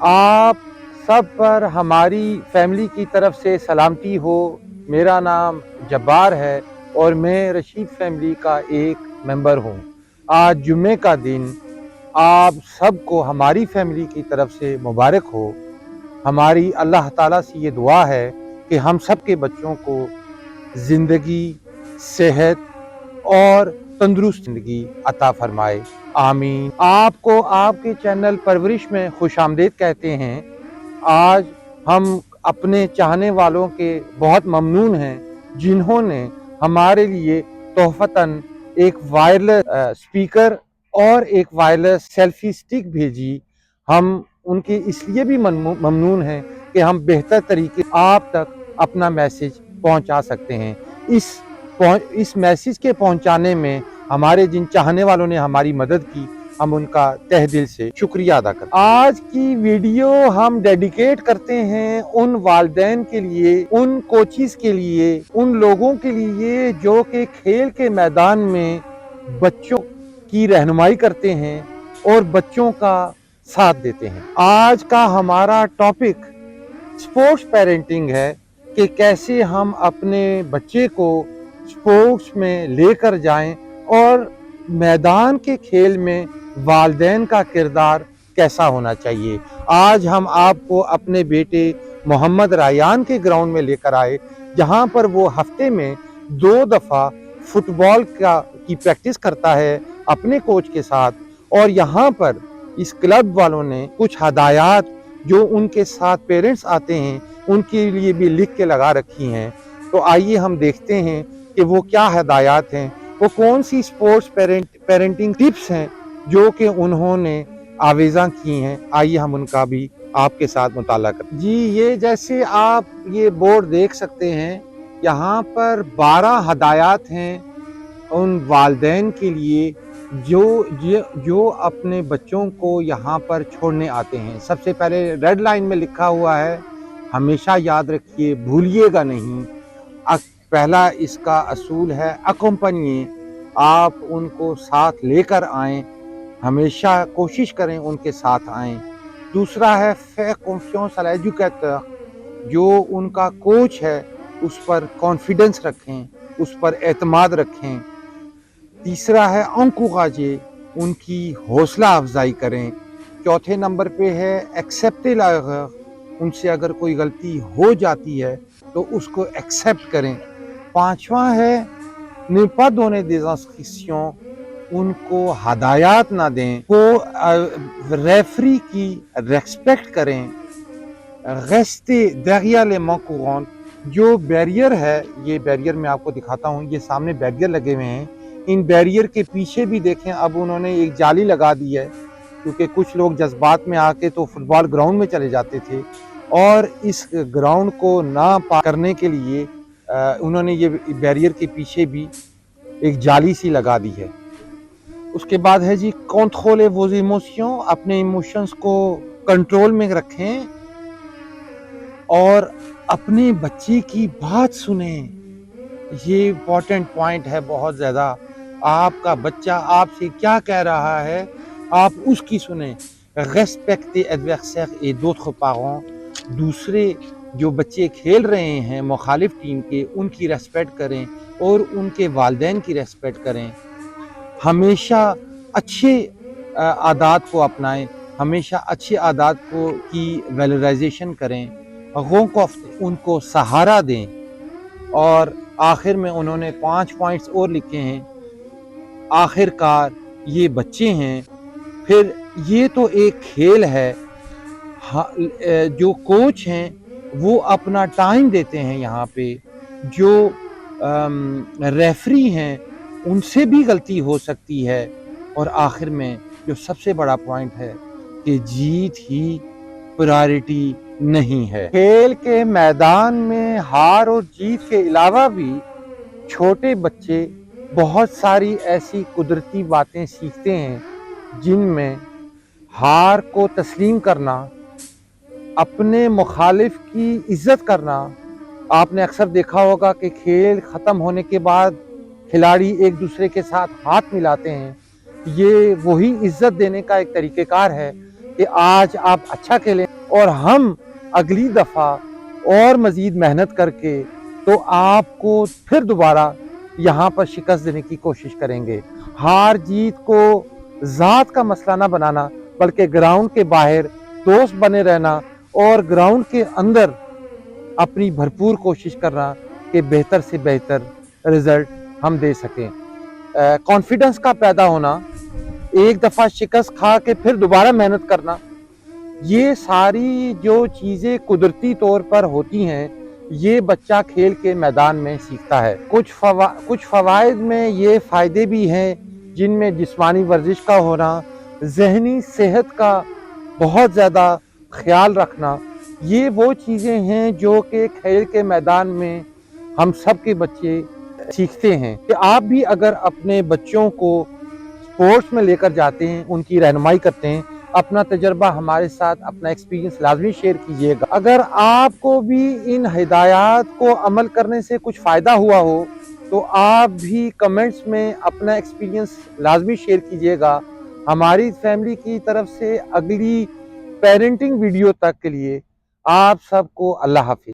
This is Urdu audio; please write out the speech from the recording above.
آپ سب پر ہماری فیملی کی طرف سے سلامتی ہو۔ میرا نام جبار ہے اور میں رشید فیملی کا ایک ممبر ہوں۔ آج جمعے کا دن، آپ سب کو ہماری فیملی کی طرف سے مبارک ہو۔ ہماری اللہ تعالیٰ سے یہ دعا ہے کہ ہم سب کے بچوں کو زندگی، صحت اور تندرست زندگی عطا فرمائے۔ آمین۔ آپ کو آپ کے چینل پرورش میں خوش آمدید کہتے ہیں۔ آج ہم اپنے چاہنے والوں کے بہت ممنون ہیں، جنہوں نے ہمارے لیے تحفتاً ایک وائرلیس سپیکر اور ایک وائرلیس سیلفی سٹک بھیجی۔ ہم ان کی اس لیے بھی ممنون ہیں کہ ہم بہتر طریقے آپ تک اپنا میسج پہنچا سکتے ہیں۔ اس اس میسج کے پہنچانے میں ہمارے جن چاہنے والوں نے ہماری مدد کی، ہم ان کا تہ دل سے شکریہ ادا کرتے ہیں۔ آج کی ویڈیو ہم ڈیڈیکیٹ کرتے ہیں ان والدین کے لیے، ان کوچز کے لیے، ان لوگوں کے لیے جو کہ کھیل کے میدان میں بچوں کی رہنمائی کرتے ہیں اور بچوں کا ساتھ دیتے ہیں۔ آج کا ہمارا ٹاپک سپورٹس پیرنٹنگ ہے کہ کیسے ہم اپنے بچے کو سپورٹس میں لے کر جائیں اور میدان کے کھیل میں والدین کا کردار کیسا ہونا چاہیے؟ آج ہم آپ کو اپنے بیٹے محمد رایان کے گراؤنڈ میں لے کر آئے، جہاں پر وہ ہفتے میں دو دفعہ فٹ بال کا کی پریکٹس کرتا ہے اپنے کوچ کے ساتھ۔ اور یہاں پر اس کلب والوں نے کچھ ہدایات جو ان کے ساتھ پیرنٹس آتے ہیں، ان کے لیے بھی لکھ کے لگا رکھی ہیں۔ تو آئیے ہم دیکھتے ہیں کہ وہ کیا ہدایات ہیں۔ وہ کون سی سپورٹس پیرنٹنگ ٹپس ہیں جو کہ انہوں نے آویزاں کی ہیں؟ آئیے ہم ان کا بھی آپ کے ساتھ مطالعہ کریں جی یہ جیسے آپ یہ بورڈ دیکھ سکتے ہیں، یہاں پر بارہ ہدایات ہیں ان والدین کے لیے جو جو اپنے بچوں کو یہاں پر چھوڑنے آتے ہیں۔ سب سے پہلے ریڈ لائن میں لکھا ہوا ہے، ہمیشہ یاد رکھیے، بھولیے گا نہیں۔ پہلا اس کا اصول ہے اکمپنی آپ ان کو ساتھ لے کر آئیں، ہمیشہ کوشش کریں ان کے ساتھ آئیں۔ دوسرا ہے فے کنفیونس ایجوکیٹر جو ان کا کوچ ہے، اس پر کانفیڈنس رکھیں، اس پر اعتماد رکھیں۔ تیسرا ہے انکو غاجے ان کی حوصلہ افزائی کریں۔ چوتھے نمبر پہ ہے ایکسیپٹ ان سے اگر کوئی غلطی ہو جاتی ہے تو اس کو ایکسیپٹ کریں۔ پانچواں ہے نیپا دونے دیزاسکسیوں ان کو ہدایات نہ دیں کو ریفری کی ریسپیکٹ کریں۔ غستے دریا لے مکورون جو بیریئر ہے، یہ بیریئر میں آپ کو دکھاتا ہوں، یہ سامنے بیریئر لگے ہوئے ہیں۔ ان بیریئر کے پیچھے بھی دیکھیں، اب انہوں نے ایک جالی لگا دی ہے، کیونکہ کچھ لوگ جذبات میں آ کے تو فٹ بال گراؤنڈ میں چلے جاتے تھے۔ اور اس گراؤنڈ کو نہ پا کرنے کے لیے انہوں نے یہ بیریئر کے پیچھے بھی ایک جالی سی لگا دی ہے۔ اس کے بعد ہے جی کونتھولے وہ ایموشن اپنے ایموشنز کو کنٹرول میں رکھیں اور اپنے بچے کی بات سنیں۔ یہ امپورٹنٹ پوائنٹ ہے بہت زیادہ۔ آپ کا بچہ آپ سے کیا کہہ رہا ہے، آپ اس کی سنیں۔ ریسپیکٹ دوسرے جو بچے کھیل رہے ہیں، مخالف ٹیم کے، ان کی ریسپیکٹ کریں اور ان کے والدین کی ریسپیکٹ کریں۔ ہمیشہ اچھے عادات کو اپنائیں، ہمیشہ اچھے عادات کو، کی ویلرائزیشن کریں۔ غوں کو ان کو سہارا دیں۔ اور آخر میں انہوں نے پانچ پوائنٹس اور لکھے ہیں۔ آخر کار یہ بچے ہیں۔ پھر یہ تو ایک کھیل ہے۔ جو کوچ ہیں وہ اپنا ٹائم دیتے ہیں یہاں پہ، جو ریفری ہیں، ان سے بھی غلطی ہو سکتی ہے۔ اور آخر میں جو سب سے بڑا پوائنٹ ہے کہ جیت ہی پرائرٹی نہیں ہے۔ کھیل کے میدان میں ہار اور جیت کے علاوہ بھی چھوٹے بچے بہت ساری ایسی قدرتی باتیں سیکھتے ہیں جن میں ہار کو تسلیم کرنا اپنے مخالف کی عزت کرنا۔ آپ نے اکثر دیکھا ہوگا کہ کھیل ختم ہونے کے بعد کھلاڑی ایک دوسرے کے ساتھ ہاتھ ملاتے ہیں۔ یہ وہی عزت دینے کا ایک طریقہ کار ہے کہ آج آپ اچھا کھیلیں اور ہم اگلی دفعہ اور مزید محنت کر کے تو آپ کو پھر دوبارہ یہاں پر شکست دینے کی کوشش کریں گے۔ ہار جیت کو ذات کا مسئلہ نہ بنانا، بلکہ گراؤنڈ کے باہر دوست بنے رہنا اور گراؤنڈ کے اندر اپنی بھرپور کوشش کرنا کہ بہتر سے بہتر رزلٹ ہم دے سکیں۔ کانفیڈنس کا پیدا ہونا، ایک دفعہ شکست کھا کے پھر دوبارہ محنت کرنا، یہ ساری جو چیزیں قدرتی طور پر ہوتی ہیں، یہ بچہ کھیل کے میدان میں سیکھتا ہے۔ کچھ فوا... کچھ فوائد میں یہ فائدے بھی ہیں جن میں جسمانی ورزش کا ہونا، ذہنی صحت کا بہت زیادہ خیال رکھنا، یہ وہ چیزیں ہیں جو کہ کھیل کے میدان میں ہم سب کے بچے سیکھتے ہیں۔ کہ آپ بھی اگر اپنے بچوں کو سپورٹس میں لے کر جاتے ہیں، ان کی رہنمائی کرتے ہیں، اپنا تجربہ ہمارے ساتھ، اپنا ایکسپیرینس لازمی شیئر کیجیے گا۔ اگر آپ کو بھی ان ہدایات کو عمل کرنے سے کچھ فائدہ ہوا ہو، تو آپ بھی کمنٹس میں اپنا ایکسپیرینس لازمی شیئر کیجیے گا۔ ہماری فیملی کی طرف سے اگلی پیرنٹنگ ویڈیو تک کے لیے آپ سب کو اللہ حافظ۔